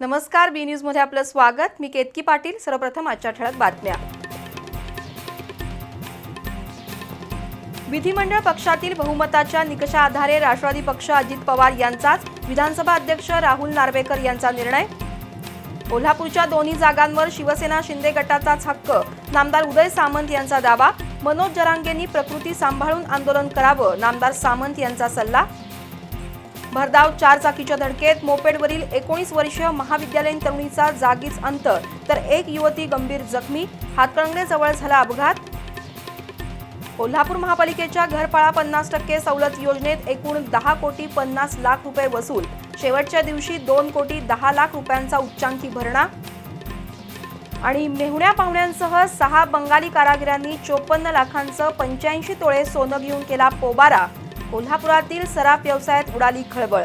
नमस्कार बी न्यूजमध्ये आपलं स्वागत. मी केतकी पाटील. सर्वप्रथम आजच्या ठळक बातम्या. विधिमंडळ पक्षातील बहुमताच्या निकषाआधारे राष्ट्रवादी पक्ष अजित पवार यांचाच विधानसभा अध्यक्ष राहुल नार्वेकर यांचा निर्णय. कोल्हापूरच्या दोन्ही जागांवर शिवसेना शिंदे गटाचाच हक्क. नामदार उदय सामंत यांचा दावा. मनोज जरांगेंनी प्रकृती सांभाळून आंदोलन करावं नामदार सामंत यांचा सल्ला. भरधाव चारचाकीच्या धडकेत मोपेडवरील एकोणीस वर्षीय महाविद्यालयीन तरुणीचा जागीच अंत तर एक युवती गंभीर जखमी हातकणंगलेजवळ झाला अपघात. कोल्हापूर महापालिकेच्या घरपाळा पन्नास टक्के सवलत योजनेत एकूण दहा कोटी पन्नास लाख रुपये वसूल. शेवटच्या दिवशी दोन कोटी दहा लाख रुपयांचा उच्चांकी भरणा. आणि मेहुण्या पाहुण्यांसह सहा बंगाली कारागिरांनी चोपन्न लाखांचं पंच्याऐंशी तोळे सोनं घेऊन केला पोबारा. कोल्हापुरातील सराफ व्यवसायात उडाली खळबळ.